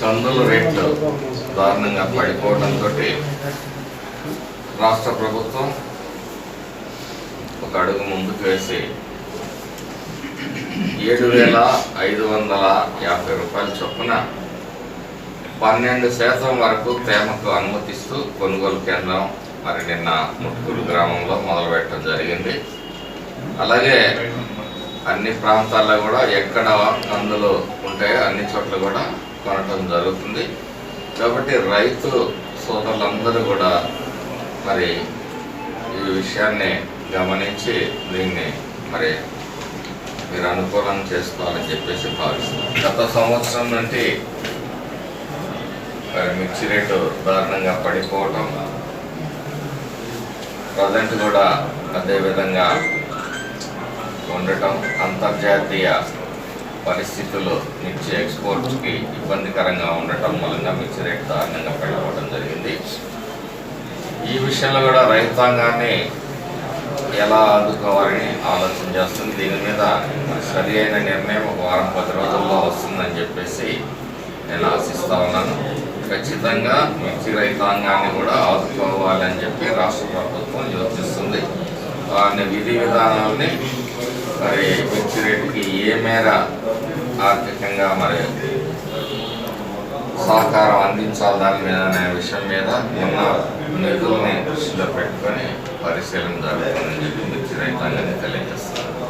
కందుల రేట్లు దారుణంగా పడిపోవడంతో రాష్ట్ర ప్రభుత్వం ఒక అడుగు ముందుకు వేసి ఏడు వేల ఐదు వందల యాభై రూపాయల చొప్పున పన్నెండు శాతం వరకు తేమకు అనుమతిస్తూ కొనుగోలు కేంద్రం మరి నిన్న ముట్టుకూరు గ్రామంలో మొదలుపెట్టడం జరిగింది. అలాగే అన్ని ప్రాంతాల్లో కూడా ఎక్కడ కందులు ఉంటాయో అన్ని చోట్ల కూడా కొనటం జరుగుతుంది. కాబట్టి రైతు సోదరులందరూ కూడా మరి ఈ విషయాన్ని గమనించి దీన్ని మరి మీరు అనుకూలం చేసుకోవాలని చెప్పేసి భావిస్తున్నాం. గత సంవత్సరం నుండి మరి మిర్చి రేటు దారుణంగా పడిపోవటం ప్రజెంట్ కూడా అదే విధంగా ఉండటం అంతర్జాతీయ పరిస్థితులు మిర్చి ఎక్స్పోర్ట్స్కి ఇబ్బందికరంగా ఉండటం మూలంగా మిర్చి రేటు దారుణంగా పడిపోవడం జరిగింది. ఈ విషయంలో కూడా రైతాంగాన్ని ఎలా ఆదుకోవాలని ఆలోచన చేస్తుంది. దీని మీద సరి అయిన నిర్ణయం ఒక వారం పది రోజుల్లో వస్తుందని చెప్పేసి నేను ఆశిస్తా ఉన్నాను. ఖచ్చితంగా మిర్చి రైతాంగాన్ని కూడా ఆదుకోవాలని చెప్పి రాష్ట్ర ప్రభుత్వం యోచిస్తుంది. వారిని విధి విధానాలని మరి మిర్చి రేటుకి ఏ మేర ఆర్థికంగా మరి సహకారం అందించాలి దాని మీద అనే విషయం మీద ఉన్న నిధుల్ని దృష్టిలో పెట్టుకొని పరిశీలన జరుగుతుందని చెప్పి మిర్చి రైతాంగాన్ని తెలియజేస్తారు